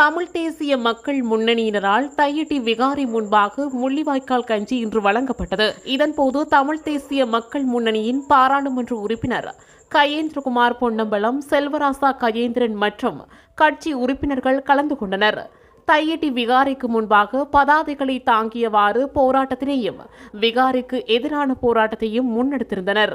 தமிழ் தேசிய மக்கள் முன்னணியினரால் தையிட்டி விகாரி முன்பாக முள்ளிவாய்க்கால் கஞ்சி இன்று வழங்கப்பட்டது. இதன்போது தமிழ் தேசிய மக்கள் முன்னணியின் பாராளுமன்ற உறுப்பினர் கயேந்திரகுமார் பொன்னம்பலம் செல்வராசா கயேந்திரன் மற்றும் கட்சி உறுப்பினர்கள் கலந்து கொண்டனர். தையிட்டி விகாரிக்கு முன்பாக பதாதைகளை தாங்கியவாறு போராட்டத்தினையும் விகாரிக்கு எதிரான போராட்டத்தையும் முன்னெடுத்திருந்தனர்.